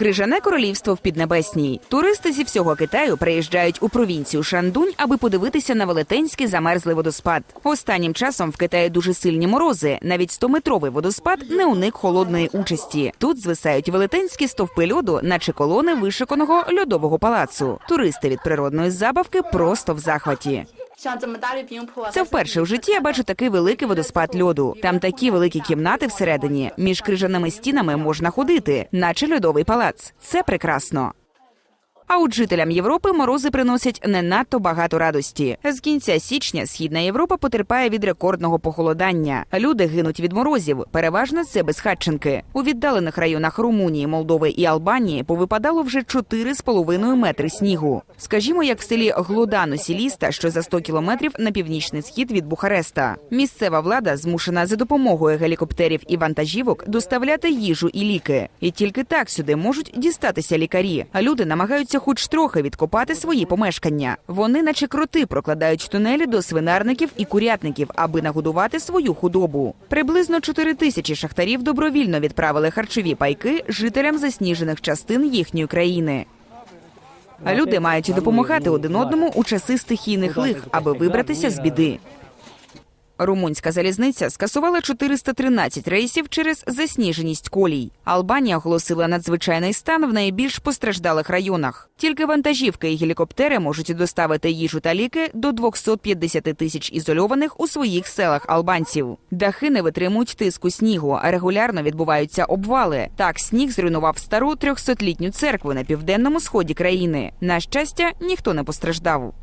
Крижане королівство в Піднебесній. Туристи зі всього Китаю приїжджають у провінцію Шандунь, аби подивитися на велетенський замерзлий водоспад. Останнім часом в Китаї дуже сильні морози. Навіть 100-метровий водоспад не уник холодної участі. Тут звисають велетенські стовпи льоду, наче колони вишиканого льодового палацу. Туристи від природної забавки просто в захваті. Це вперше в житті я бачу такий великий водоспад льоду. Там такі великі кімнати всередині. Між крижаними стінами можна ходити, наче льодовий палац. Це прекрасно. А от жителям Європи морози приносять не надто багато радості. З кінця січня східна Європа потерпає від рекордного похолодання. Люди гинуть від морозів. Переважно це безхатченки. У віддалених районах Румунії, Молдови і Албанії повипадало вже 4,5 метри снігу. Скажімо, як в селі Глодану Сіліста, що за 100 кілометрів на північний схід від Бухареста. Місцева влада змушена за допомогою гелікоптерів і вантажівок доставляти їжу і ліки. І тільки так сюди можуть дістатися лікарі. А люди намагаються хоч трохи відкопати свої помешкання. Вони, наче кроти, прокладають тунелі до свинарників і курятників, аби нагодувати свою худобу. Приблизно 4 тисячі шахтарів добровільно відправили харчові пайки жителям засніжених частин їхньої країни. Люди мають допомагати один одному у часи стихійних лих, аби вибратися з біди. Румунська залізниця скасувала 413 рейсів через засніженість колій. Албанія оголосила надзвичайний стан в найбільш постраждалих районах. Тільки вантажівки і гелікоптери можуть доставити їжу та ліки до 250 тисяч ізольованих у своїх селах албанців. Дахи не витримують тиску снігу, а регулярно відбуваються обвали. Так сніг зруйнував стару 300-літню церкву на південному сході країни. На щастя, ніхто не постраждав.